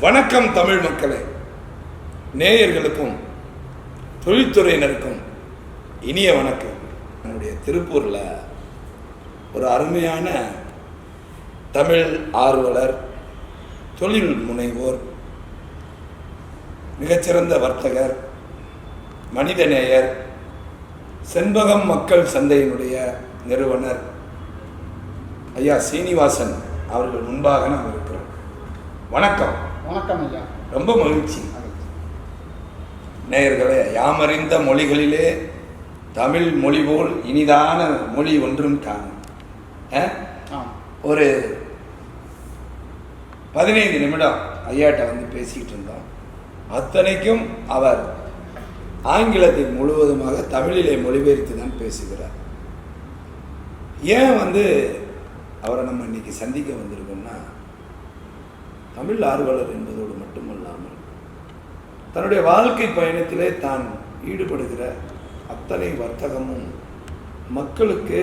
வணக்கம் தமிழ் மக்களே. நேயர்களுக்கும் தொழில்துறையினருக்கும் இனிய வணக்கம். நம்முடைய திருப்பூரில் ஒரு அருமையான தமிழ் ஆர்வலர் தொழில் முனைவோர் மிகச்சிறந்த வர்த்தகர் மனிதநேயர் செண்பகம் மக்கள் சந்தையினுடைய நிறுவனர் ஐயா சீனிவாசன் அவர்கள் முன்பாக நாம் இருக்கிறோம். வணக்கம். வணக்கம் ஐயா. ரொம்ப மகிழ்ச்சி. நேயர்களே யாமறிந்த மொழிகளிலே தமிழ் மொழி போல் இனிதான மொழி ஒன்றும் காணும். ஒரு பதினைந்து நிமிடம் ஐயாட்ட வந்து பேசிக்கிட்டு இருந்தோம். அத்தனைக்கும் அவர் ஆங்கிலத்தை முழுவதுமாக தமிழிலே மொழிபெயர்த்து தான் பேசுகிறார். ஏன் வந்து அவரை நம்ம இன்னைக்கு சந்திக்க வந்திருக்கோம்னா தமிழ் ஆர்வலர் என்பதோடு மட்டுமல்லாமல் தன்னுடைய வாழ்க்கை பயணத்திலே தான் ஈடுபடுகிற அத்தனை வர்த்தகமும் மக்களுக்கு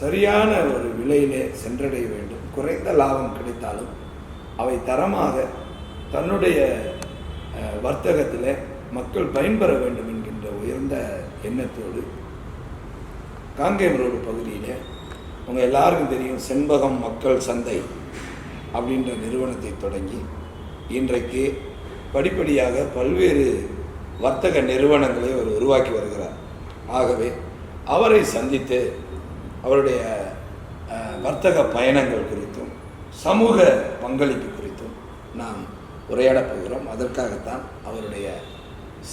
சரியான ஒரு விலையிலே சென்றடைய வேண்டும். குறைந்த லாபம் கிடைத்தாலும் அவை தரமாக தன்னுடைய வர்த்தகத்தில் மக்கள் பயன்பெற வேண்டும் என்கின்ற உயர்ந்த எண்ணத்தோடு காங்கேயம் ரோடு பகுதியில் உங்கள் எல்லாருக்கும் தெரியும் செண்பகம் மக்கள் சந்தை அப்படின்ற நிறுவனத்தை தொடங்கி இன்றைக்கு படிப்படியாக பல்வேறு வர்த்தக நிறுவனங்களை அவர் உருவாக்கி வருகிறார். ஆகவே அவரை சந்தித்து அவருடைய வர்த்தக பயணங்கள் குறித்தும் சமூக பங்களிப்பு குறித்தும் நாம் உரையாடப் போகிறோம். அதற்காகத்தான் அவருடைய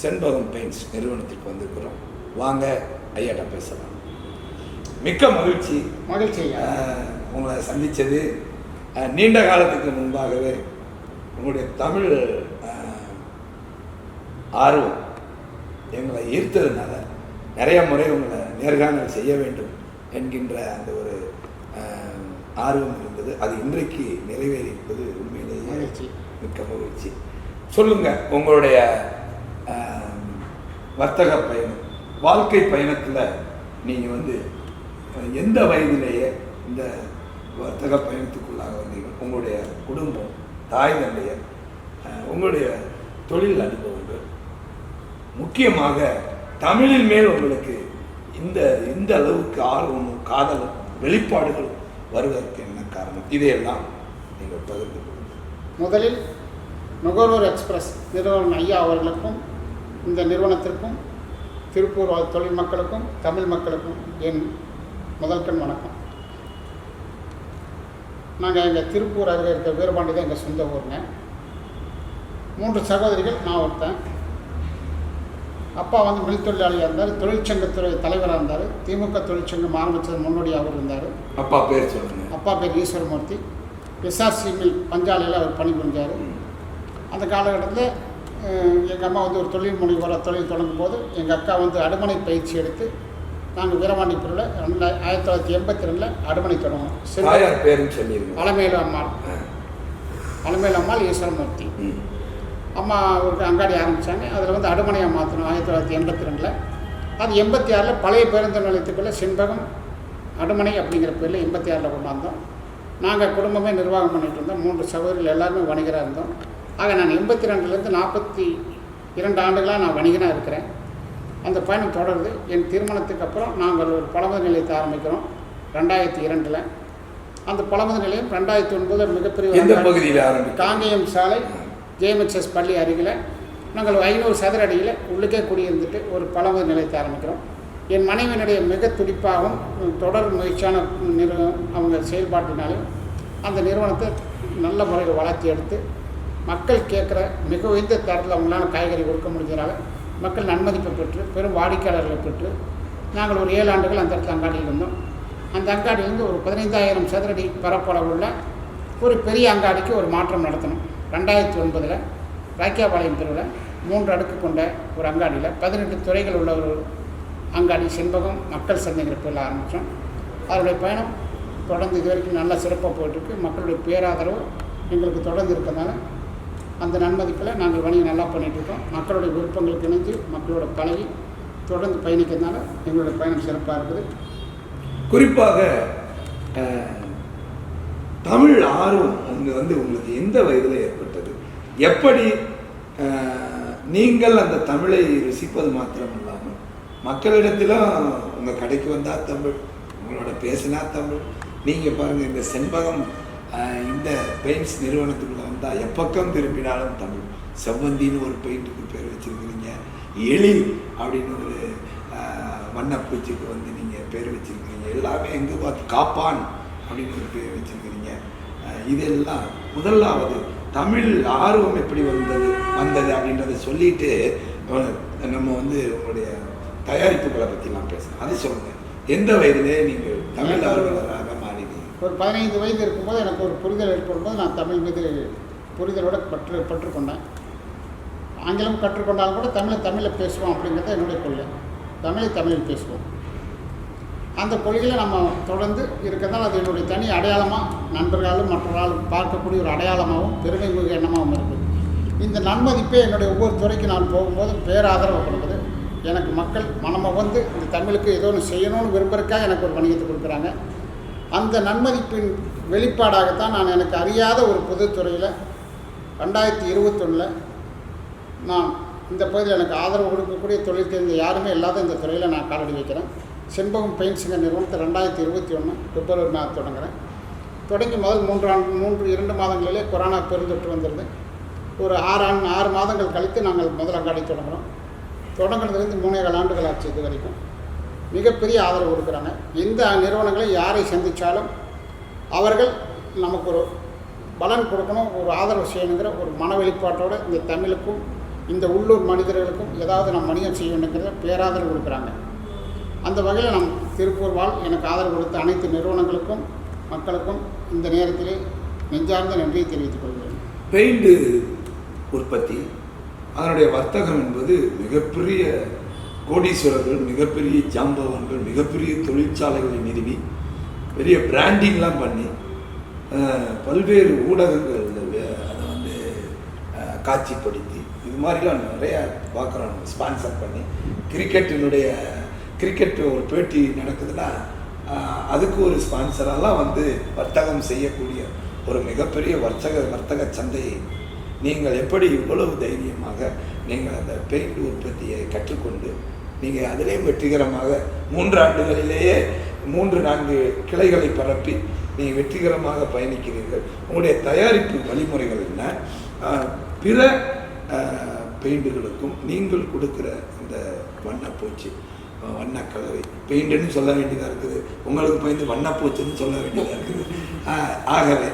செண்பகம் பெயிண்ட்ஸ் நிறுவனத்திற்கு வந்திருக்கிறோம். வாங்க ஐயாட்ட பேசலாம். மிக்க மகிழ்ச்சி. மகிழ்ச்சி உங்களை சந்தித்தது. நீண்ட காலத்துக்கு முன்பாகவே உங்களுடைய தமிழ் ஆர்வம். எங்களை ஈர்த்ததுனால நிறைய முறை உங்களை நேர்காணல் செய்ய வேண்டும் என்கின்ற அந்த ஒரு ஆர்வம் இருந்தது. அது இன்றைக்கு நிறைவேறியிருப்பது உண்மையிலேயே மகிழ்ச்சி. மிக்க மகிழ்ச்சி. சொல்லுங்க உங்களுடைய வர்த்தக பயணம். வாழ்க்கை பயணத்தில் நீங்கள் வந்து எந்த வயதிலேயே இந்த வர்த்தக பயணத்துக்குள்ளாக வந்தீங்க உங்களுடைய குடும்பம் தாய் தந்தையர் உங்களுடைய தொழில் அனுபவங்கள் முக்கியமாக தமிழின் மேல் உங்களுக்கு இந்த இந்த அளவுக்கு ஆர்வமும் காதலும் வெளிப்பாடுகளும் வருவதற்கு என்ன காரணம்? இதையெல்லாம் நீங்கள் பகிர்ந்து முதலில் நுகர்வோர் எக்ஸ்பிரஸ் நிறுவனம் ஐயா அவர்களுக்கும் இந்த நிறுவனத்திற்கும் திருப்பூர் தொழில் மக்களுக்கும் தமிழ் மக்களுக்கும் என் முதல்கண் வணக்கம். நாங்கள் எங்கள் திருப்பூர் அருகே இருக்கிற வீரபாண்டி தான் எங்கள் சொந்த ஊருங்க. மூன்று சகோதரிகள் நான் ஒருத்தன். அப்பா வந்து மில் தொழிலாளியாக இருந்தார் தொழிற்சங்கத்துறை தலைவராக இருந்தார் திமுக தொழிற்சங்கம் ஆரம்பித்தது முன்னோடி அவர் இருந்தார். அப்பா பேர் சொல்லுங்க. அப்பா பேர் ஈஸ்வரமூர்த்தி. எஸ்ஆர்சி மில் பஞ்சாலையில் அவர் பணிபுரிஞ்சார். அந்த காலகட்டத்தில் எங்கள் அம்மா வந்து ஒரு தொழில் முனைவோராக தொழில் தொடங்கும் போது எங்கள் அக்கா வந்து அடுமனை பயிற்சி எடுத்து நாங்கள் வீரவாண்டிப்பூரில் ரெண்டு ஆயிரத்தி தொள்ளாயிரத்தி எண்பத்தி ரெண்டில் அடுமனை தொடங்கினோம். சிறு அலமேலு அம்மாள். அலமேலு அம்மாள் ஈஸ்வரமூர்த்தி. அம்மா ஒரு அங்காடி ஆரம்பித்தாங்க அதில் வந்து அடுமனையாக மாற்றணும் ஆயிரத்தி தொள்ளாயிரத்தி எண்பத்தி ரெண்டில் அது எண்பத்தி ஆறில் பழைய பேருந்து நிலையத்துக்குள்ளே செண்பகம் அடுமனை அப்படிங்கிற பேரில் எண்பத்தி ஆறில் கொண்டாந்தோம் நாங்கள் குடும்பமே நிர்வாகம் பண்ணிட்டு இருந்தோம். மூன்று சகோதரிகள் எல்லாருமே வணிகராக இருந்தோம். ஆக நான் எண்பத்தி ரெண்டுலேருந்து நாற்பத்தி இரண்டு ஆண்டுகளாக நான் வணிகனாக இருக்கிறேன். அந்த பயணம் தொடருது. என் திருமணத்துக்கு அப்புறம் நாங்கள் ஒரு பழமது நிலையத்தை ஆரம்பிக்கிறோம் ரெண்டாயிரத்தி இரண்டில். அந்த பழமது நிலையம் ரெண்டாயிரத்தி ஒன்பதில் மிகப்பெரிய காங்கேயம் சாலை ஜேஎம்ஹெச்எஸ் பள்ளி அருகில் நாங்கள் ஐநூறு சதுர அடியில் உள்ளுக்கே குடியிருந்துட்டு ஒரு பழமுதல் நிலையத்தை ஆரம்பிக்கிறோம். என் மனைவியினுடைய மிக துடிப்பாகவும் தொடர் முயற்சியான நிறு அவங்க செயல்பாட்டினாலும் அந்த நிறுவனத்தை நல்ல முறையில் வளர்த்தி எடுத்து மக்கள் கேட்குற மிக உயர்ந்த தரத்தில் அவங்களால காய்கறி கொடுக்க முடிஞ்சதுனால மக்கள் நன்மதிப்பை பெற்று பெரும் வாடிக்கையாளர்களை பெற்று நாங்கள் ஒரு ஏழு ஆண்டுகள் அந்த இடத்துல அங்காடியில் இருந்தோம். அந்த அங்காடியிலேருந்து ஒரு பதினைந்தாயிரம் சதுரடி பரப்பளவுள்ள ஒரு பெரிய அங்காடிக்கு ஒரு மாற்றம் நடத்தணும். ரெண்டாயிரத்தி ஒன்பதில் ராக்கியாபாளையம் தெருவில் மூன்று அடுக்கு கொண்ட ஒரு அங்காடியில் பதினெட்டு துறைகள் உள்ள ஒரு அங்காடி செண்பகம் மக்கள் சந்தைங்கிற பேரில் ஆரம்பித்தோம் அதனுடைய பயணம் தொடர்ந்து இது வரைக்கும் நல்லா சிறப்பாக போயிட்டுருக்கு. மக்களுடைய பேராதரவு எங்களுக்கு தொடர்ந்து இருக்கிறதுனால அந்த நன்மதிப்பில் நாங்கள் வணிகம் நல்லா பண்ணிகிட்ருக்கோம் மக்களுடைய விருப்பங்களுக்கு இணைஞ்சு மக்களோட பழகி தொடர்ந்து பயணிக்கிறதுனால எங்களுடைய பயணம் சிறப்பாக இருக்குது. குறிப்பாக தமிழ் ஆர்வம் அங்கே வந்து உங்களுக்கு எந்த வயதில் ஏற்பட்டது? எப்படி நீங்கள் அந்த தமிழை ருசிப்பது மாத்திரம் இல்லாமல் மக்களிடத்திலும் உங்கள் கடைக்கு வந்தால் தமிழ் உங்களோட பேசினா தமிழ் நீங்கள் பாருங்கள் இந்த செண்பகம் இந்த பெயிண்ட்ஸ் நிறுவனத்துக்குள்ளே வந்தால் எப்பக்கம் திரும்பினாலும் தமிழ். செவ்வந்தின்னு ஒரு பெயிண்ட்டுக்கு பேர் வச்சுருக்கிறீங்க எழில் அப்படின்னு ஒரு வண்ணப்பூச்சிக்கு வந்து நீங்கள் பேர் வச்சிருக்கிறீங்க எல்லாமே எங்கே பார்த்து காப்பான் அப்படின்னு ஒரு பேர் வச்சிருக்கிறீங்க. இதெல்லாம் முதலாவது தமிழ் ஆர்வம் எப்படி வந்தது வந்தது அப்படின்றத சொல்லிட்டு நம்ம வந்து உங்களுடைய தயாரிப்புகளை பற்றிலாம் பேசலாம். அது சொல்லுங்கள் எந்த வயதிலே நீங்கள் தமிழ் ஆர்வலராக மாறினீங்க? ஒரு பதினைந்து வயது இருக்கும்போது எனக்கு ஒரு புரிதல் ஏற்படும் போது நான் தமிழ் மீது புரிதலோட பற்று பற்றுக்கொண்டேன். ஆங்கிலம் கற்றுக்கொண்டாலும் கூட தமிழை தமிழில் பேசுவோம் அப்படிங்கிறத என்னுடைய கொள்கை. தமிழை தமிழில் பேசுவோம். அந்த கொள்கையில் நம்ம தொடர்ந்து இருக்கிறதால் அது என்னுடைய தனி அடையாளமாக நண்பர்களாலும் மற்றவர்களாலும் பார்க்கக்கூடிய ஒரு அடையாளமாகவும் பெருமை மிகு எண்ணமாகவும் இருக்குது. இந்த நன்மதிப்பே என்னுடைய ஒவ்வொரு துறைக்கு நான் போகும்போது பேராதரவு கொடுக்குது. எனக்கு மக்கள் மனமகந்து இந்த தமிழுக்கு ஏதோ ஒன்று செய்யணும்னு விரும்புறக்காக எனக்கு ஒரு வணிகத்தை கொடுக்குறாங்க. அந்த நன்மதிப்பின் வெளிப்பாடாகத்தான் நான் எனக்கு அறியாத ஒரு பொதுத்துறையில் ரெண்டாயிரத்தி இருபத்தொன்னில் நான் இந்த பகுதியில் எனக்கு ஆதரவு கொடுக்கக்கூடிய தொழில் தெரிந்த யாருமே இல்லாத இந்த துறையில் நான் காலடி வைக்கிறேன். செண்பகம் பெயிண்ட்ஸுங்க நிறுவனத்தை ரெண்டாயிரத்தி இருபத்தி ஒன்று பிப்ரவரி மாதம் தொடங்குறேன். தொடங்கி முதல் மூன்று ஆண்டு மூன்று இரண்டு மாதங்களிலே கொரோனா பெருந்தொற்று வந்திருந்து ஒரு ஆறு ஆண்டு ஆறு மாதங்கள் கழித்து நாங்கள் முதல் அங்காடி தொடங்குகிறோம் தொடங்குனதுலேருந்து மூணேகால் ஆண்டுகள் ஆச்சு இது வரைக்கும். மிகப்பெரிய ஆதரவு கொடுக்குறாங்க. எந்த நிறுவனங்களை யாரை சந்தித்தாலும் அவர்கள் நமக்கு ஒரு பலன் கொடுக்கணும் ஒரு ஆதரவு செய்யணுங்கிற ஒரு மன வெளிப்பாட்டோடு இந்த தமிழுக்கும் இந்த உள்ளூர் மனிதர்களுக்கும் ஏதாவது நம்ம மனிதம் செய்யணுங்கிறத பேராதரவு கொடுக்குறாங்க. அந்த வகையில் நம் திருப்பூர் வாழ் எனக்கு ஆதரவு கொடுத்த அனைத்து நிறுவனங்களுக்கும் மக்களுக்கும் இந்த நேரத்திலே நெஞ்சார்ந்த நன்றியை தெரிவித்துக் கொள்கிறேன். பெயிண்டு உற்பத்தி அதனுடைய வர்த்தகம் என்பது மிகப்பெரிய கோடீஸ்வரர்கள் மிகப்பெரிய ஜாம்பவன்கள் மிகப்பெரிய தொழிற்சாலைகளை நிறுவி பெரிய பிராண்டிங்லாம் பண்ணி பல்வேறு ஊடகங்கள் அதை வந்து காட்சிப்படுத்தி இது மாதிரிலாம் நிறையா பார்க்குறோம் ஸ்பான்சர் பண்ணி கிரிக்கெட்டினுடைய கிரிக்கெட் ஒரு பேட்டி நடக்குதுன்னா அதுக்கு ஒரு ஸ்பான்சரெல்லாம் வந்து வர்த்தகம் செய்யக்கூடிய ஒரு மிகப்பெரிய வர்த்தக வர்த்தக சந்தையை நீங்கள் எப்படி இவ்வளவு தைரியமாக நீங்கள் அந்த பெயிண்ட் உற்பத்தியை கற்றுக்கொண்டு நீங்கள் அதிலே வெற்றிகரமாக மூன்று ஆண்டுகளிலேயே மூன்று நான்கு கிளைகளை பரப்பி நீங்கள் வெற்றிகரமாக பயணிக்கிறீர்கள். உங்களுடைய தயாரிப்பு வழிமுறைகள் என்ன? பிற பெயிண்டுகளுக்கும் நீங்கள் கொடுக்குற இந்த வண்ணப்பூச்சி வண்ண கலவை பெயிண்டுன்னு சொல்ல வேண்டியதாக இருக்குது. உங்களுக்கு பயந்து வண்ணப்பூச்சின்னு சொல்ல வேண்டியதாக இருக்குது. ஆகவே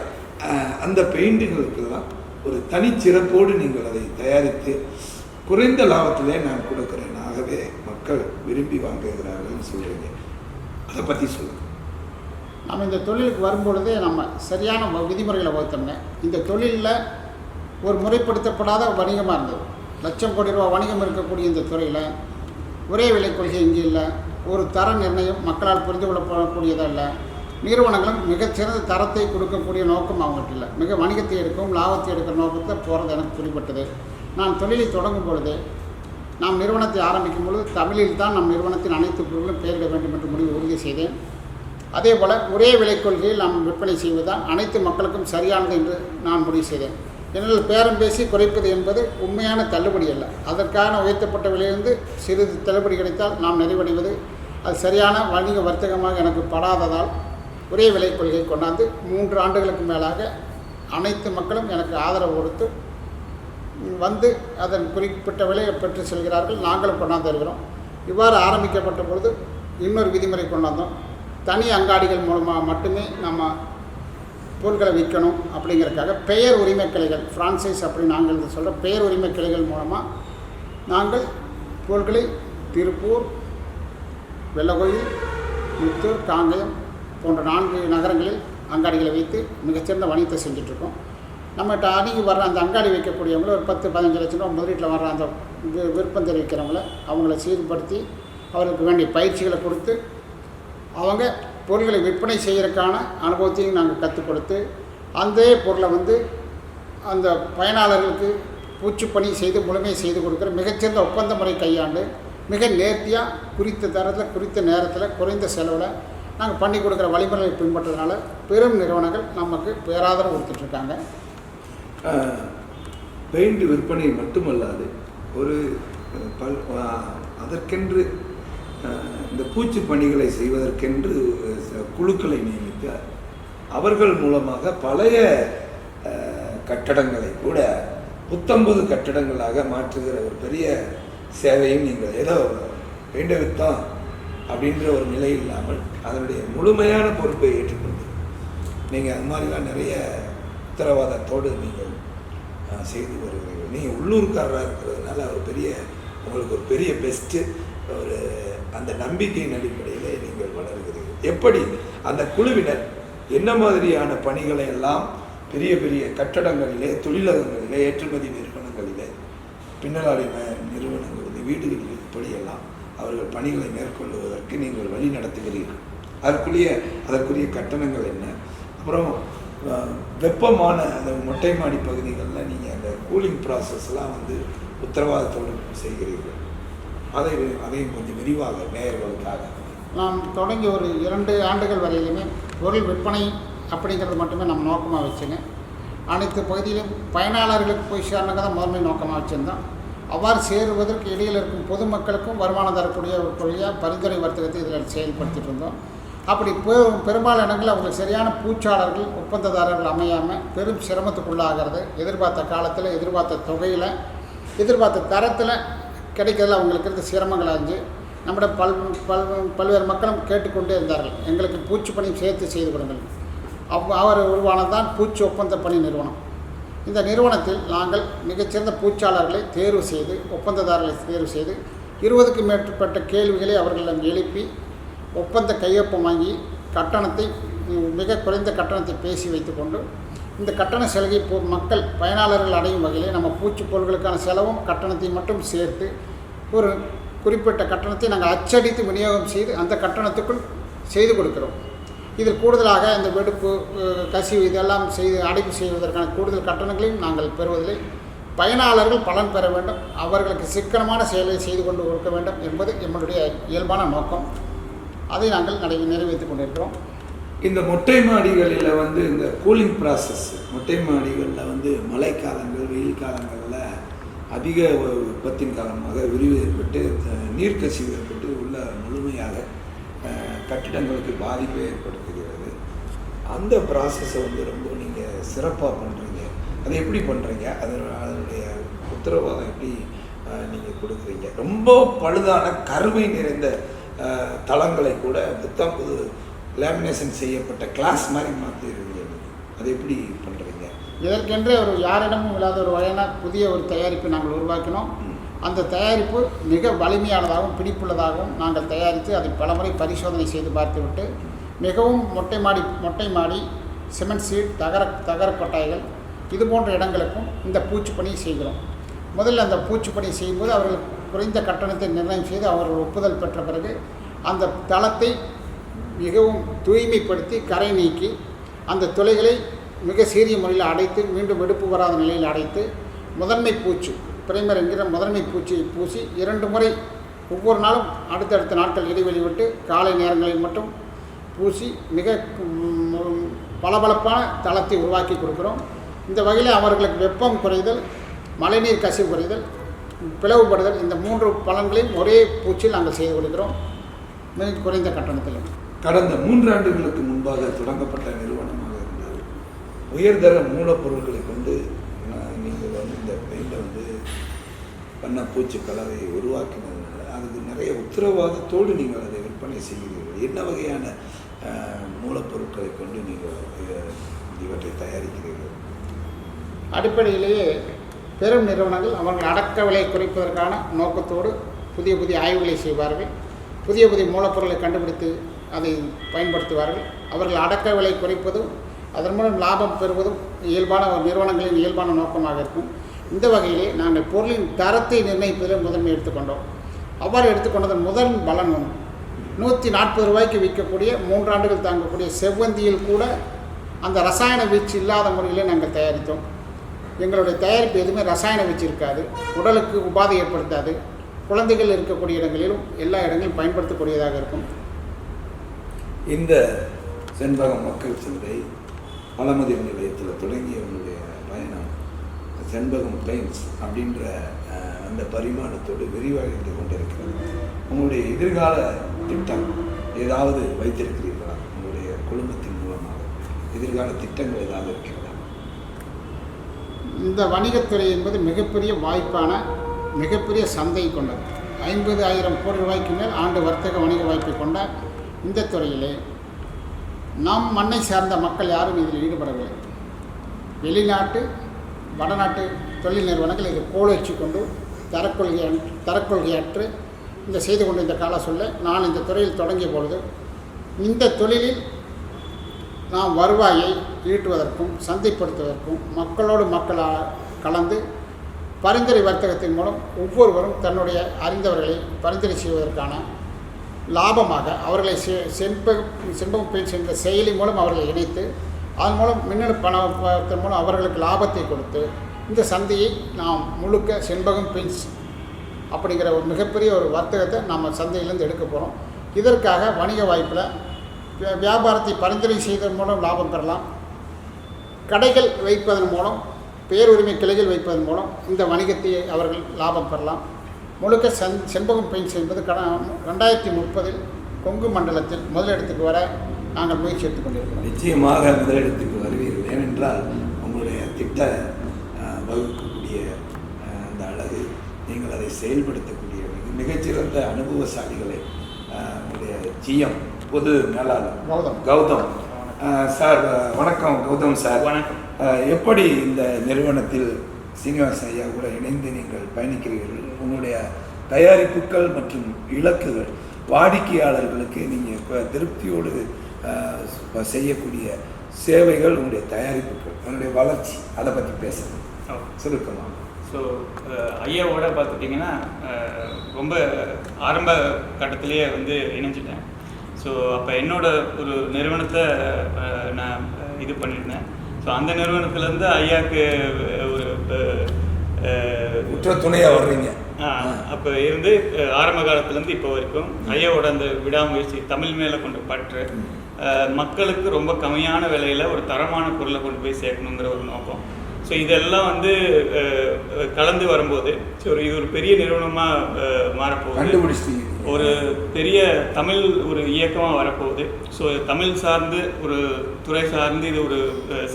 அந்த பெயிண்டுகளுக்கெல்லாம் ஒரு தனிச்சிறப்போடு நீங்கள் அதை தயாரித்து குறைந்த லாபத்திலே நான் கொடுக்குறேன். ஆகவே மக்கள் விரும்பி வாங்குகிறார்கள்னு சொல்கிறீங்க அதை பற்றி சொல்லுங்கள் நம்ம இந்த தொழிலுக்கு வரும்பொழுதே நம்ம சரியான விதிமுறைகளை வகுத்தோம்னா இந்த தொழிலில் ஒரு முறைப்படுத்தப்படாத வணிகமாக இருந்தது. லட்சம் கோடி ரூபா வணிகம் இருக்கக்கூடிய இந்த துறையில் ஒரே விலை கொள்கை இங்கே இல்லை. ஒரு தர நிர்ணயம் மக்களால் புரிந்து கொள்ளப்படக்கூடியதாக இல்லை. நிறுவனங்களும் மிகச்சிறந்த தரத்தை கொடுக்கக்கூடிய நோக்கம் அவங்ககிட்ட இல்லை. மிக வணிகத்தை எடுக்கவும் லாபத்தை எடுக்கிற நோக்கத்தை போகிறது எனக்கு புரிப்பட்டது நான் தொழிலை தொடங்கும் பொழுது நாம் நிறுவனத்தை ஆரம்பிக்கும் பொழுது தமிழில் தான் நம் நிறுவனத்தின் அனைத்து பொருட்களும் பெயரிட வேண்டும் என்று முடிவு உறுதி செய்தேன். அதே போல் ஒரே விலை கொள்கையில் நாம் விற்பனை செய்வதுதான் அனைத்து மக்களுக்கும் சரியானது என்று நான் முடிவு செய்தேன். என்னால் பேரம் பேசி குறைப்பது என்பது உண்மையான தள்ளுபடி அல்ல. அதற்கான உயர்த்தப்பட்ட விலையிலிருந்து சிறிது தள்ளுபடி கிடைத்தால் நாம் நிறைவடைவது. அது சரியான வணிக வர்த்தகமாக எனக்கு படாததால் ஒரே விலை கொள்கை கொண்டாந்து மூன்று ஆண்டுகளுக்கு மேலாக அனைத்து மக்களும் எனக்கு ஆதரவு கொடுத்து வந்து அதன் குறிப்பிட்ட விலையை பெற்று செல்கிறார்கள். நாங்களும் கொண்டாந்து வருகிறோம். இவ்வாறு ஆரம்பிக்கப்பட்ட பொழுது இன்னொரு விதிமுறை கொண்டாந்தோம். தனி அங்காடிகள் மூலமாக மட்டுமே நம்ம பொருட்களை விற்கணும் அப்படிங்கிறதுக்காக பெயர் உரிமை கிளைகள் ஃப்ரான்சைஸ் அப்படி நாங்கள் சொல்கிற பெயர் உரிமை கிளைகள் மூலமாக நாங்கள் பொருட்களை திருப்பூர் வெள்ளகோயில் முத்தூர் காங்கயம் போன்ற நான்கு நகரங்களில் அங்காடிகளை வைத்து மிகச்சிறந்த வணிகத்தை செஞ்சிட்ருக்கோம். நம்மகிட்ட அணுகி வர்ற அந்த அங்காடி வைக்கக்கூடியவங்கள ஒரு பத்து பதினஞ்சு லட்ச ரூபா முதலீட்டில் வர்ற அந்த விருப்பம் தெரிவிக்கிறவங்கள அவங்கள சீர்படுத்தி அவர்களுக்கு வேண்டிய பயிற்சிகளை கொடுத்து அவங்க பொருள்களை விற்பனை செய்கிறதுக்கான அனுபவத்தையும் நாங்கள் கற்றுக் கொடுத்து அந்த பொருளை வந்து அந்த பயனாளர்களுக்கு பூச்சிப்பணி செய்து முழுமையை செய்து கொடுக்குற மிகச்சிறந்த ஒப்பந்த முறை கையாண்டு மிக நேர்த்தியாக குறித்த தரத்தில் குறித்த நேரத்தில் குறைந்த செலவில் நாங்கள் பண்ணி கொடுக்குற வழிமுறையை பின்பற்றதுனால பெரும் நிறுவனங்கள் நமக்கு பேராதரவு கொடுத்துட்ருக்காங்க. பெயிண்ட் விற்பனை மட்டுமல்லாது ஒரு பல் அதற்கென்று இந்த பூச்சி பணிகளை செய்வதற்கென்று ச- குழுக்களை நியமித்து அவர்கள் மூலமாக பழைய கட்டடங்களை கூட புத்தம்பது கட்டடங்களாக மாற்றுகிற ஒரு பெரிய சேவையும் நீங்கள் ஏதோ வேண்ட விற்றோம் அப்படின்ற ஒரு நிலை இல்லாமல் அதனுடைய முழுமையான பொறுப்பை ஏற்றுக்கொண்டு நீங்கள் அது மாதிரிலாம் நிறைய உத்தரவாதத்தோடு நீங்கள் செய்து வருகிறீர்கள். நீங்கள் உள்ளூர்காரராக இருக்கிறதுனால ஒரு பெரிய உங்களுக்கு ஒரு பெரிய பெஸ்ட்டு ஒரு அந்த நம்பிக்கையின் அடிப்படையில் நீங்கள் வளர்கிறீர்கள். எப்படி? அந்த குழுவினர் என்ன மாதிரியான பணிகளை எல்லாம் பெரிய பெரிய கட்டடங்களிலே தொழிலகங்களிலே ஏற்றுமதி நிறுவனங்களிலே பின்னலாடை ந- நிறுவனங்களில் வீடுகளில் இப்படியெல்லாம் அவர்கள் பணிகளை மேற்கொள்வதற்கு நீங்கள் வழி நடத்துகிறீர்கள். அதற்குரிய அதற்குரிய கட்டணங்கள் என்ன? அப்புறம் வெப்பமான அந்த மொட்டை மாடி பகுதிகளில் நீங்கள் அந்த கூலிங் ப்ராசஸ்லாம் வந்து உத்தரவாதத்தோடு செய்கிறீர்கள். அதை அதையும் கொஞ்சம் விரிவாக நேயர்களுக்காக. நாம் தொடங்கி ஒரு இரண்டு ஆண்டுகள் வரையிலுமே பொருள் விற்பனை அப்படிங்கிறது மட்டுமே நம்ம நோக்கமாக வச்சுங்க அனைத்து பகுதியிலும் பயனாளர்களுக்கு போய் சேரணுங்க தான் முதன்மை நோக்கமாக வச்சுருந்தோம். அவ்வாறு சேருவதற்கு இடையில் இருக்கும் பொதுமக்களுக்கும் வருமானம் தரக்கூடிய ஒரு கொள்கையாக பரிந்துரை வர்த்தகத்தை இதில் செயல்படுத்திட்டு இருந்தோம். அப்படி பெ- பெரும்பாலான இடங்களில் அவங்களுக்கு சரியான பூச்சாளர்கள் ஒப்பந்ததாரர்கள் அமையாமல் பெரும் சிரமத்துக்குள்ளாகிறது. எதிர்பார்த்த காலத்தில் எதிர்பார்த்த தொகையில் எதிர்பார்த்த தரத்தில் கிடைக்கிறதுல அவங்களுக்கு இருந்த சிரமங்கள் அறிஞ்சு நம்முடைய பல் பல் பல்வேறு மக்களும் கேட்டுக்கொண்டே இருந்தார்கள். எங்களுக்கு பூச்சி பணி சேர்த்து செய்து கொடுங்கள். அவ் அவர் உருவானதான் பூச்சி ஒப்பந்த பணி நிறுவனம். இந்த நிறுவனத்தில் நாங்கள் மிகச்சிறந்த பூச்சாளர்களை தேர்வு செய்து ஒப்பந்ததாரர்களை தேர்வு செய்து இருபதுக்கும் மேற்பட்ட கேள்விகளை அவர்களிடம் எழுப்பி ஒப்பந்த கையொப்பம் வாங்கி கட்டணத்தை மிக குறைந்த கட்டணத்தை பேசி வைத்துக்கொண்டு இந்த கட்டண சலுகை இப்போ மக்கள் பயனாளர்கள் அடையும் வகையிலே நம்ம பூச்சி பொருள்களுக்கான செலவும் கட்டணத்தையும் மட்டும் சேர்த்து ஒரு குறிப்பிட்ட கட்டணத்தை நாங்கள் அச்சடித்து விநியோகம் செய்து அந்த கட்டணத்துக்குள் செய்து கொடுக்கிறோம். இதில் கூடுதலாக இந்த வெடுப்பு கசிவு இதெல்லாம் செய்து அடைப்பு செய்வதற்கான கூடுதல் கட்டணங்களையும் நாங்கள் பெறுவதில்லை. பயனாளர்கள் பலன் பெற வேண்டும். அவர்களுக்கு சிக்கனமான செயலை செய்து கொண்டு கொடுக்க வேண்டும் என்பது எங்களுடைய இயல்பான நோக்கம். அதை நாங்கள் நடை நிறைவேற்றி கொண்டிருக்கிறோம். இந்த மொட்டை மாடிகளில் வந்து இந்த கூலிங் ப்ராசஸ் மொட்டை மாடிகளில் வந்து மழைக்காலங்கள் வெயில் காலங்களில் அதிக வெப்பத்தின் காரணமாக விரிவு ஏற்பட்டு நீர்க்கசிவு ஏற்பட்டு உள்ள முழுமையாக கட்டிடங்களுக்கு பாதிப்பை ஏற்படுத்துகிறது. அந்த ப்ராசஸை வந்து ரொம்ப நீங்கள் சிறப்பாக பண்ணுறீங்க அதை எப்படி பண்ணுறீங்க அது அதனுடைய உத்தரவாதம் எப்படி நீங்கள் கொடுக்குறீங்க? ரொம்ப பழுதான கருமை நிறைந்த தளங்களை கூட புத்தம் புது லேமினேஷன் செய்யப்பட்ட கிளாஸ் மாதிரி மாற்றிடுவீங்க அதை எப்படி பண்ணுறீங்க இதற்கென்றே ஒரு யாரிடமும் இல்லாத ஒரு வகையான புதிய ஒரு தயாரிப்பை நாங்கள் உருவாக்கினோம். அந்த தயாரிப்பு மிக வலிமையானதாகவும் பிடிப்புள்ளதாகவும் நாங்கள் தயாரித்து அதை பலமுறை பரிசோதனை செய்து பார்த்துவிட்டு மிகவும் மொட்டை மாடி மொட்டை மாடி சிமெண்ட் சீட் தகர தகர கொட்டாய்கள் இது போன்ற இடங்களுக்கும் இந்த பூச்சிப்பணியை செய்கிறோம். முதல்ல அந்த பூச்சிப்பணி செய்யும்போது அவர்கள் குறைந்த கட்டணத்தை நிர்ணயம் செய்து அவர்கள் ஒப்புதல் பெற்ற பிறகு அந்த தளத்தை மிகவும் தூய்மைப்படுத்தி கரை நீக்கி அந்த துளைகளை மிக சீரிய முறையில் அடைத்து மீண்டும் எடுப்பு வராத நிலையில் அடைத்து முதன்மை பூச்சு பிரைமர் என்கிற முதன்மை பூச்சியை பூசி இரண்டு முறை ஒவ்வொரு நாளும் அடுத்தடுத்த நாட்கள் இடைவெளி விட்டு காலை நேரங்களில் மட்டும் பூசி மிக பளபளப்பான தளத்தை உருவாக்கி கொடுக்குறோம். இந்த வகையில் அவர்களுக்கு வெப்பம் குறைதல் மழைநீர் கசிவு குறைதல் பிளவுபடுதல் இந்த மூன்று பலன்களையும் ஒரே பூச்சியில் நாங்கள் செய்து கொடுக்கிறோம். மிக குறைந்த கட்டணத்தில் கடந்த மூன்று ஆண்டுகளுக்கு முன்பாக தொடங்கப்பட்ட நிறுவனமாக இருந்தது. உயர்தர மூலப்பொருட்களை கொண்டு நீங்கள் வந்து இந்த பெயிண்டை வந்து வண்ணப்பூச்சி கலவையை உருவாக்கினதுனால அதுக்கு நிறைய உத்தரவாதத்தோடு நீங்கள் அதை விற்பனை செய்கிறீர்கள். என்ன வகையான மூலப்பொருட்களை கொண்டு நீங்கள் இவற்றை தயாரிக்கிறீர்கள்? அடிப்படையிலேயே பெரும் நிறுவனங்கள் அவர்கள் அடக்க விலை குறைப்பதற்கான நோக்கத்தோடு புதிய புதிய ஆய்வுகளை செய்வார்கள். புதிய புதிய மூலப்பொருளை கண்டுபிடித்து அதை பயன்படுத்துவார்கள். அவர்கள் அடக்க விலை குறைப்பதும் அதன் மூலம் லாபம் பெறுவதும் இயல்பான ஒரு நிறுவனங்களின் இயல்பான நோக்கமாக இருக்கும். இந்த வகையிலே நாங்கள் பொருளின் தரத்தை நிர்ணயிப்பதில் முதன்மை எடுத்துக்கொண்டோம். அவ்வாறு எடுத்துக்கொண்டதன் முதல் பலன் ஒன்று நூற்றி நாற்பது ரூபாய்க்கு விற்கக்கூடிய மூன்றாண்டுகள் தாங்கக்கூடிய செவ்வந்தியில் கூட அந்த ரசாயன வீச்சு இல்லாத முறையில் நாங்கள் தயாரித்தோம். எங்களுடைய தயாரிப்பு எதுவுமே ரசாயன வீச்சு இருக்காது. உடலுக்கு உபாதை ஏற்படுத்தாது. குழந்தைகள் இருக்கக்கூடிய இடங்களிலும் எல்லா இடங்களிலும் பயன்படுத்தக்கூடியதாக இருக்கும். இந்த செண்பகம் மக்கள் சந்தை பழமுதிர் நிலையத்தில் தொடங்கிய உங்களுடைய பயணம் செண்பகம் பிளைன்ஸ் அப்படின்ற அந்த பரிமாணத்தோடு விரிவடைந்து கொண்டிருக்கிறது. உங்களுடைய எதிர்கால திட்டம் ஏதாவது வைத்திருக்கிறீர்களா? உங்களுடைய குடும்பத்தின் மூலமாக எதிர்கால திட்டங்கள் ஏதாவது இருக்கிறதா? இந்த வணிகத்துறை என்பது மிகப்பெரிய வாய்ப்பான மிகப்பெரிய சந்தை கொண்டது. ஐம்பது ஆயிரம் கோடி ரூபாய்க்கு மேல் ஆண்டு வர்த்தக வணிக வாய்ப்பை கொண்ட இந்த துறையிலே நம் மண்ணை சார்ந்த மக்கள் யாரும் இதில் ஈடுபடவில்லை. வெளிநாட்டு வடநாட்டு தொழில் நிறுவனங்கள் இதை கோலோச்சி கொண்டு தரக்கொள்கை தரக்கொள்கையற்று இந்த செய்து கொண்டு இந்த கால சொல்ல நான் இந்த துறையில் தொடங்கிய பொழுது இந்த தொழிலில் நாம் வருவாயை ஈட்டுவதற்கும் சந்தைப்படுத்துவதற்கும் மக்களோடு மக்களாக கலந்து பரிந்துரை வர்த்தகத்தின் மூலம் ஒவ்வொருவரும் தன்னுடைய அறிந்தவர்களை பரிந்துரை செய்வதற்கான லாபமாக அவர்களை செ- செண்பகம் செண்பகம் பெயின்ஸ் என்ற செயலி மூலம் அவர்களை இணைத்து அதன் மூலம் மின்னணு பணத்தின் மூலம் அவர்களுக்கு லாபத்தை கொடுத்து இந்த சந்தையை நாம் முழுக்க செண்பகம் பெயின்ஸ் அப்படிங்கிற ஒரு மிகப்பெரிய ஒரு வர்த்தகத்தை நம்ம சந்தையிலேருந்து எடுக்க போகிறோம் இதற்காக வணிக வாய்ப்பில் வியாபாரத்தை பரிந்துரை செய்வதன் மூலம் லாபம் பெறலாம். கடைகள் வைப்பதன் மூலம் பேருரிமை கிளைகள் வைப்பதன் மூலம் இந்த வணிகத்தை அவர்கள் லாபம் பெறலாம். முழுக்க சென் செண்பகம் பெயின்ஸ் என்பது கட ரெண்டாயிரத்தி முப்பதில் கொங்கு மண்டலத்தில் முதலிடத்துக்கு வர நாங்கள் முயற்சி எடுத்துக் கொண்டிருக்கிறோம். நிச்சயமாக முதலிடத்துக்கு வருவீர்கள். ஏனென்றால் உங்களுடைய திட்ட வகுக்கக்கூடிய அந்த அழகு நீங்கள் அதை செயல்படுத்தக்கூடிய மிக- மிகச்சிறந்த அனுபவசாலிகளை உங்களுடைய ஜிஎம் பொது மேலாளர் கௌதம். கௌதம். சார் வணக்கம். கௌதம் சார். வணக்கம். எப்படி இந்த நிறுவனத்தில் சீனிவாசன் ஐயா கூட இணைந்து நீங்கள் பயணிக்கிறீர்கள்? உங்களுடைய தயாரிப்புகள் மற்றும் இலக்குகள் வாடிக்கையாளர்களுக்கு நீங்கள் இப்போ திருப்தியோடு செய்யக்கூடிய சேவைகள் உங்களுடைய தயாரிப்புகள் உங்களுடைய வளர்ச்சி அதை பற்றி பேசணும் சுருக்கமாக ஸோ ஐயாவோட பார்த்துட்டிங்கன்னா ரொம்ப ஆரம்ப கட்டத்திலேயே வந்து இணைஞ்சிட்டேன். ஸோ அப்போ என்னோட ஒரு நிறுவனத்தை நான் இது பண்ணியிருந்தேன். ஸோ அந்த நிறுவனத்துலேருந்து ஐயாவுக்கு ஒரு உற்ற துணையாக வர்றீங்க. அப்போ இருந்து ஆரம்ப காலத்துலேருந்து இப்போ வரைக்கும் ஐயாவோட அந்த விடாமுயற்சி தமிழ் மேலே கொண்ட பற்று மக்களுக்கு ரொம்ப கம்மியான விலையில் ஒரு தரமான பொருளை கொண்டு போய் சேர்க்கணுங்கிற ஒரு நோக்கம். ஸோ இதெல்லாம் வந்து கலந்து வரும்போது ஸோ இது ஒரு பெரிய நிறுவனமாக மாறப்போகுது. ஒரு பெரிய தமிழ் ஒரு இயக்கமாக வரப்போகுது. ஸோ தமிழ் சார்ந்து ஒரு துறை சார்ந்து இது ஒரு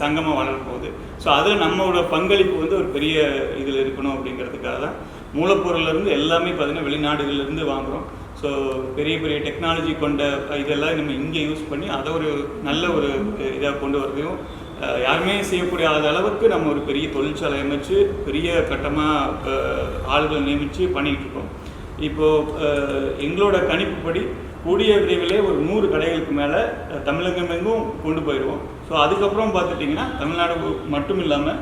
சங்கமாக வளரப்போகுது. ஸோ அதில் நம்மளோட பங்களிப்பு வந்து ஒரு பெரிய இதில் இருக்கணும் அப்படிங்கிறதுக்காக தான் மூலப்பொருள்லேருந்து எல்லாமே பார்த்தீங்கன்னா வெளிநாடுகள்லேருந்து வாங்குகிறோம் ஸோ பெரிய பெரிய டெக்னாலஜி கொண்ட இதெல்லாம் நம்ம இங்கே யூஸ் பண்ணி அதை ஒரு நல்ல ஒரு இதாக கொண்டு வரதையும் யாருமே செய்யக்கூடிய அளவுக்கு நம்ம ஒரு பெரிய தொழிற்சாலை அமைச்சு பெரிய கட்டமாக ஆளுகள் நியமித்து பண்ணிகிட்டு இருக்கோம். இப்போது எங்களோட கணிப்புப்படி கூடிய விரைவிலே ஒரு நூறு கடைகளுக்கு மேலே தமிழகம் எங்கும் கொண்டு போயிடுவோம். ஸோ அதுக்கப்புறம் பார்த்துட்டிங்கன்னா தமிழ்நாடு மட்டும் இல்லாமல்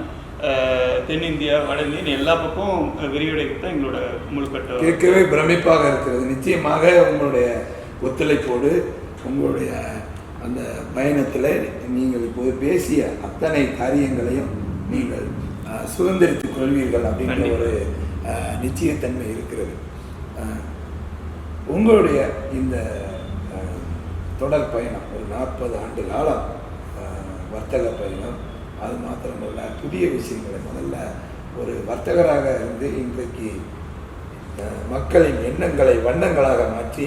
தென்னிந்தியா வட இந்தியா எல்லா பக்கம் விரிவடைக்கு தான் எங்களோட முழுக்கட்ட கேட்கவே பிரமிப்பாக இருக்கிறது. நிச்சயமாக உங்களுடைய ஒத்துழைப்போடு உங்களுடைய அந்த பயணத்தில் நீங்கள் இப்போது பேசிய அத்தனை காரியங்களையும் நீங்கள் அஹ், சுதந்திரித்துக் கொள்வீர்கள் அப்படின்ற. ஒரு நிச்சயத்தன்மை இருக்கிறது. உங்களுடைய இந்த தொடர் பயணம் ஒரு நாற்பது ஆண்டு காலம் வர்த்தக பயணம் அது மாத்திரமல்ல புதிய விஷயங்களை முதல்ல ஒரு வர்த்தகராக இருந்து இன்றைக்கு மக்களின் எண்ணங்களை வண்ணங்களாக மாற்றி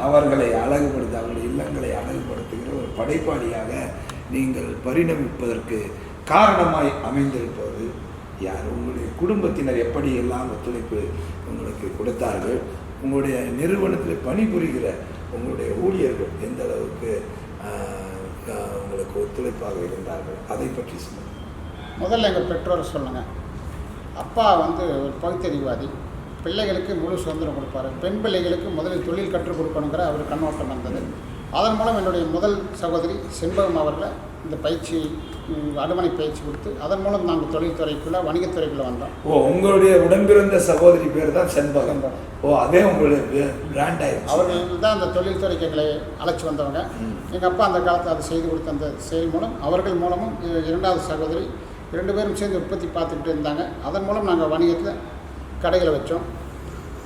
அவர்களை அழகுபடுத்த அவருடைய இல்லங்களை அழகுபடுத்துகிற ஒரு படைப்பாளியாக நீங்கள் பரிணமிப்பதற்கு காரணமாய் அமைந்திருப்பது யார்? உங்களுடைய குடும்பத்தினர் எப்படி எல்லாம் ஒத்துழைப்பு உங்களுக்கு கொடுத்தார்கள்? உங்களுடைய நிறுவனத்தில் பணிபுரிகிற உங்களுடைய ஊழியர்கள் எந்த அளவுக்கு உங்களுக்கு ஒத்துழைப்பாக இருந்தார்கள். அதை பற்றி சொல்லுங்கள் முதல்ல எங்கள் பெற்றோர் சொல்லுங்கள் அப்பா வந்து ஒரு பகுத்தறிவாதி. பிள்ளைகளுக்கு முழு சுதந்திரம் கொடுப்பாரு. பெண் பிள்ளைகளுக்கு முதலில் தொழில் கற்றுக் கொடுக்கணுங்கிற அவர் கண்ணோட்டம் வந்தது. அதன் மூலம் என்னுடைய முதல் சகோதரி செண்பகம் அவர்களை இந்த பயிற்சி அடமனை பயிற்சி கொடுத்து அதன் மூலம் நாங்கள் தொழில்துறைக்குள்ளே வணிகத்துறைக்குள்ளே வந்தோம். ஓ உங்களுடைய உடன்பிறந்த சகோதரி பேர் தான் செண்பகம். ஓ அதே உங்களுடைய பிராண்ட் ஆயிடுச்சு. அவர்கள் தான் அந்த தொழில்துறைக்கு எங்களை அழைச்சி வந்தவங்க. எங்கள் அப்பா அந்த காலத்தில் அதை செய்து கொடுத்த அந்த செயல் மூலம் அவர்கள் மூலமும் இரண்டாவது சகோதரி இரண்டு பேரும் சேர்ந்து உற்பத்தி பார்த்துக்கிட்டு இருந்தாங்க. அதன் மூலம் நாங்கள் வணிகத்தில் கடைகளை வச்சோம்.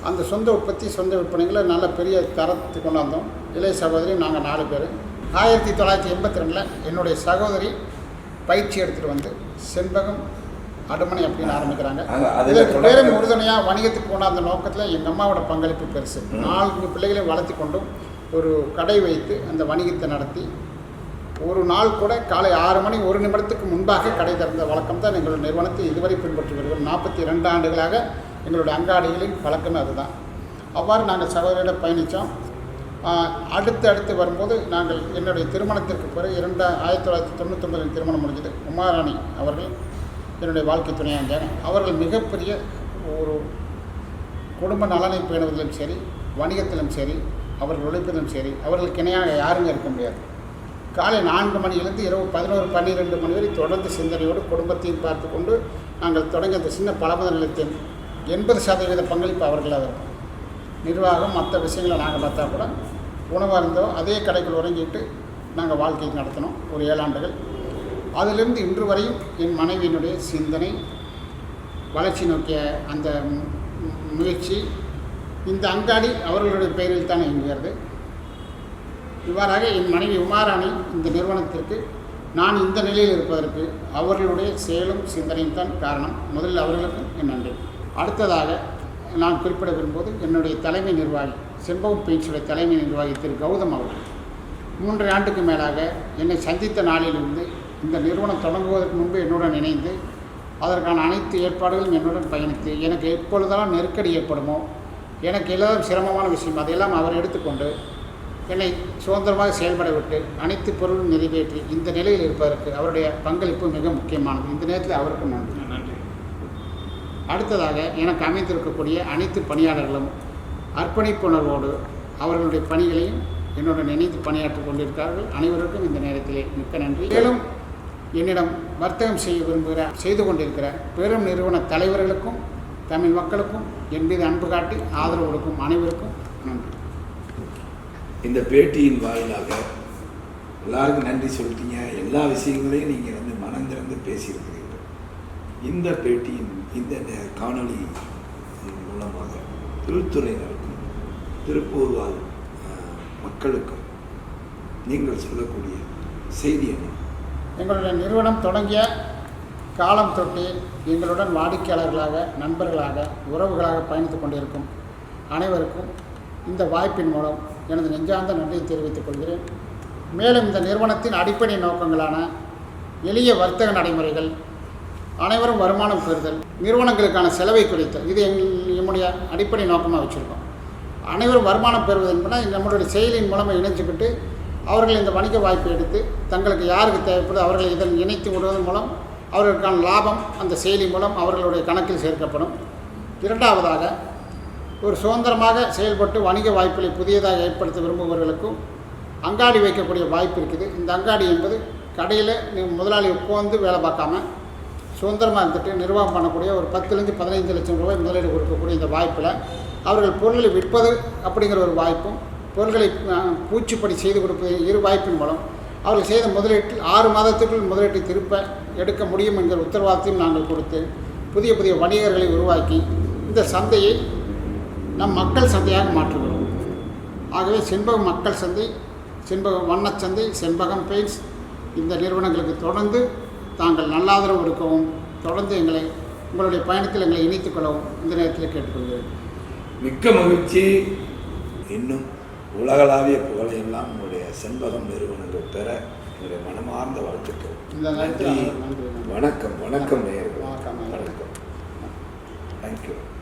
அந்த சொந்த உற்பத்தி சொந்த விற்பனைகளை நல்ல பெரிய தரத்துக்கு கொண்டாந்தோம் இளைய சகோதரி நாங்கள் நாலு பேர். ஆயிரத்தி தொள்ளாயிரத்தி எண்பத்தி ரெண்டில் என்னுடைய சகோதரி பயிற்சி எடுத்துகிட்டு வந்து செண்பகம் அடுமனை அப்படின்னு ஆரம்பிக்கிறாங்க. இதற்கு பேரும் உறுதுணையாக வணிகத்துக்கு கொண்டாந்த நோக்கத்தில் எங்கள் அம்மாவோட பங்களிப்பு பெருசு. நான்கு பிள்ளைகளை வளர்த்தி கொண்டும் ஒரு கடை வைத்து அந்த வணிகத்தை நடத்தி ஒரு நாள் கூட காலை ஆறு மணி ஒரு நிமிடத்துக்கு முன்பாக கடை திறந்த வழக்கம் தான் எங்களுடைய நிறுவனத்தை இதுவரை பின்பற்றி வருகிறோம் நாற்பத்தி ரெண்டு ஆண்டுகளாக எங்களுடைய அங்காடிகளின் பழக்கமே அதுதான். அவ்வாறு நாங்கள் சகோதரியோட பயணித்தோம். அடுத்து அடுத்து வரும்போது நாங்கள் என்னுடைய திருமணத்திற்கு பிறகு இரண்டு ஆயிரத்தி தொள்ளாயிரத்தி தொண்ணூத்தொம்பதில் திருமணம் முடிஞ்சது. உமாராணி அவர்கள் என்னுடைய வாழ்க்கை துணையாக இருந்தாங்க அவர்கள் மிகப்பெரிய ஒரு குடும்ப நலனை பேணுவதிலும் சரி வணிகத்திலும் சரி அவர்கள் உழைப்பதிலும் சரி அவர்களுக்கு இணையாக யாருங்க இருக்க முடியாது. காலை நான்கு மணியிலிருந்து இரவு பதினோரு பன்னிரெண்டு மணி வரை தொடர்ந்து சிந்தனையோடு குடும்பத்தையும் பார்த்து கொண்டு நாங்கள் தொடங்கிய அந்த சின்ன பலமத நிலையத்தின் எண்பது சதவீத பங்களிப்பு அவர்களாக இருக்கும் நிர்வாகம் மற்ற விஷயங்களை நாங்கள் பார்த்தா கூட உணவாக இருந்தோ அதே கடைக்குள் உறங்கிட்டு நாங்கள் வாழ்க்கை நடத்தினோம் ஒரு ஏழாண்டுகள். அதிலிருந்து இன்று வரையும் என் மனைவியினுடைய சிந்தனை வளர்ச்சி நோக்கிய அந்த முயற்சி இந்த அங்காடி அவர்களுடைய பெயரில் தான் இயங்குகிறது. இவ்வாறாக என் மனைவி உமாராணி இந்த நிறுவனத்திற்கு நான் இந்த நிலையில் இருப்பதற்கு அவர்களுடைய செயலும் சிந்தனையும் தான் காரணம். முதலில் அவர்களுக்கு என் நன்றி. அடுத்ததாக நான் குறிப்பிட விரும்புவது என்னுடைய தலைமை நிர்வாகி செம்பகம் பெயின்ஸுடைய தலைமை நிர்வாகி திரு. கௌதம் அவர்கள். மூன்று ஆண்டுக்கு மேலாக என்னை சந்தித்த நாளிலிருந்து இந்த நிறுவனம் தொடங்குவதற்கு முன்பு என்னுடன் இணைந்து அதற்கான அனைத்து ஏற்பாடுகளும் என்னுடன் பயணித்து எனக்கு எப்பொழுதெல்லாம் நெருக்கடி ஏற்படுமோ எனக்கு எல்லாம் சிரமமான விஷயம் அதையெல்லாம் அவர் எடுத்துக்கொண்டு என்னை சுதந்திரமாக செயல்பட விட்டு அனைத்து பொருளும் நிறைவேற்றி இந்த நிலையில் இருப்பதற்கு அவருடைய பங்களிப்பு மிக முக்கியமானது. இந்த நேரத்தில் அவருக்கு நன்றி. நன்றி. அடுத்ததாக எனக்கு அமைந்திருக்கக்கூடிய அனைத்து பணியாளர்களும் அர்ப்பணிப்புணர்வோடு அவர்களுடைய பணிகளையும் என்னுடன் இணைந்து பணியாற்றிக் கொண்டிருக்கிறார்கள். அனைவருக்கும் இந்த நேரத்திலே மிக்க நன்றி. மேலும் என்னிடம் வர்த்தகம் செய்ய விரும்புகிற செய்து கொண்டிருக்கிற பெரும் நிறுவன தலைவர்களுக்கும் தமிழ் மக்களுக்கும் என் மீது அன்பு காட்டி ஆதரவு கொடுக்கும் அனைவருக்கும் நன்றி. இந்த பேட்டியின் வாயிலாக எல்லாருக்கும் நன்றி சொல்லிட்டீங்க. எல்லா விஷயங்களையும் நீங்கள் வந்து மனம் திறந்து பேசியிருக்கிறீங்க. இந்த பேட்டியின் இந்த காணொளி மூலமாக திருத்துறையினருக்கும் திருப்பூர் வாழ் மக்களுக்கும் நீங்கள் சொல்லக்கூடிய செய்தி என்ன? எங்களுடைய நிறுவனம் தொடங்கிய காலம் தொட்டு எங்களுடன் வாடிக்கையாளர்களாக நண்பர்களாக உறவுகளாக பயணித்துக் கொண்டிருக்கும் அனைவருக்கும் இந்த வாய்ப்பின் மூலம் எனது நெஞ்சார்ந்த நன்றியை தெரிவித்துக் கொள்கிறேன். மேலும் இந்த நிறுவனத்தின் அடிப்படை நோக்கங்களான எளிய வர்த்தக நடைமுறைகள் அனைவரும் வருமானம் பெறுதல் நிறுவனங்களுக்கான செலவை குறைத்தல். இது எங் நம்முடைய அடிப்படை நோக்கமாக வச்சுருக்கோம். அனைவரும் வருமானம் பெறுவது என்பதால் நம்மளுடைய செயலின் மூலமாக இணைஞ்சுக்கிட்டு அவர்கள் இந்த வணிக வாய்ப்பை எடுத்து தங்களுக்கு யாருக்கு தேவைப்படுதோ அவர்களை இதன் இணைத்து விடுவதன் மூலம் அவர்களுக்கான லாபம் அந்த செயலி மூலம் அவர்களுடைய கணக்கில் சேர்க்கப்படும். இரண்டாவதாக ஒரு சுதந்திரமாக செயல்பட்டு வணிக வாய்ப்புகளை புதியதாக ஏற்படுத்த விரும்புபவர்களுக்கும் அங்காடி வைக்கக்கூடிய வாய்ப்பு இருக்குது. இந்த அங்காடி என்பது கடையில் முதலாளி உட்காந்து வேலை பார்க்காம சுதந்திரமாக இருந்துட்டு நிர்வாகம் பண்ணக்கூடிய ஒரு பத்துலேருந்து பதினைந்து லட்சம் ரூபாய் முதலீடு கொடுக்கக்கூடிய இந்த வாய்ப்பில் அவர்கள் பொருளை விற்பது அப்படிங்கிற ஒரு வாய்ப்பும் பொருட்களை பூச்சிப்படி செய்து கொடுப்பது இரு வாய்ப்பின் மூலம் அவர்கள் செய்த முதலீட்டில் ஆறு மாதத்துக்குள் முதலீட்டை திருப்ப எடுக்க முடியும் என்கிற உத்தரவாதத்தையும் நாங்கள் கொடுத்து புதிய புதிய வணிகர்களை உருவாக்கி இந்த சந்தையை நம் மக்கள் சந்தையாக மாற்றுகிறோம் ஆகவே செண்பகம் மக்கள் சந்தை செண்பகம் வண்ணச்சந்தை செண்பகம் பெயிண்ட்ஸ் இந்த நிறுவனங்களுக்கு தொடர்ந்து தாங்கள் நல்லாதரவு கொடுக்கவும் தொடர்ந்து எங்களை உங்களுடைய பயணத்தில் எங்களை இணைத்துக் கொள்ளவும் இந்த நேரத்தில் கேட்டுக்கொள்கிறேன். மிக்க மகிழ்ச்சி. இன்னும் உலகளாவிய புகழையெல்லாம் உங்களுடைய செண்பகம் நிறுவனங்கள் பெற என்னுடைய மனமார்ந்த வாழ்த்துக்கள். நன்றி. வணக்கம். வணக்கம் நேயர்களே. வணக்கம். வணக்கம். தேங்க்யூ